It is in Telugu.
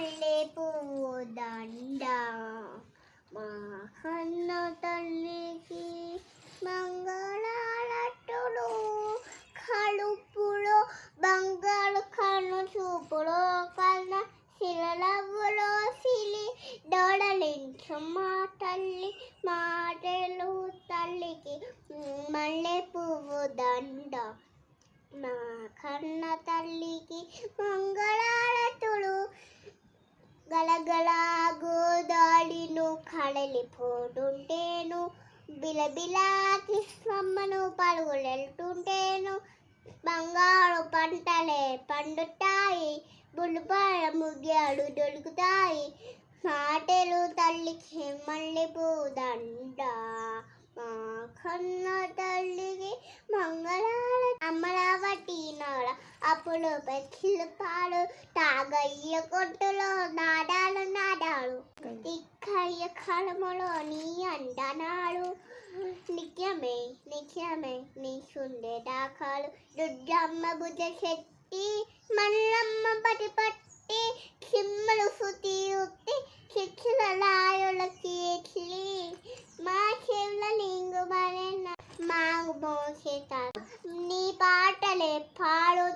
మల్లె పువ్వు దండ మా తల్లికి మంగళాలట్టులు కడుపులో బంగారు కన్ను చూపులో కన్న శిలలవ్వులో సిలి దొడలించు మా తల్లి మాటలు తల్లికి. మల్లె పువ్వు దండ. మా కన్న తల్లికి మంగళ గలగల గోదాళిను కడలిపోతుంటేను బిలబిలా కృష్ణమ్మను పరుగులెళ్తుంటేను బంగారు పంటలే పండుతాయి బుల్లిపాల ముగ్గాడు దొరుకుతాయి మాటలు తల్లికి మళ్ళీ పూదండ మా కన్న అప్పుడు పెట్టిన పాడు తాగయ్య కొట్టులో నాడాలు నాడాడు ఇక్కయ్య కడమలో నీ అంటనాడు నిత్యమే నిత్యమే నీ సుండే దాకాలు. దుడ్డమ్మ బుద్ధ శక్తి మల్లమ్మ పటి పట్టి చిమ్మలు సుతి ఉత్తి లాయుల కీర్తి మా చెవుల లింగు మా మాకు మోసేతారు le palo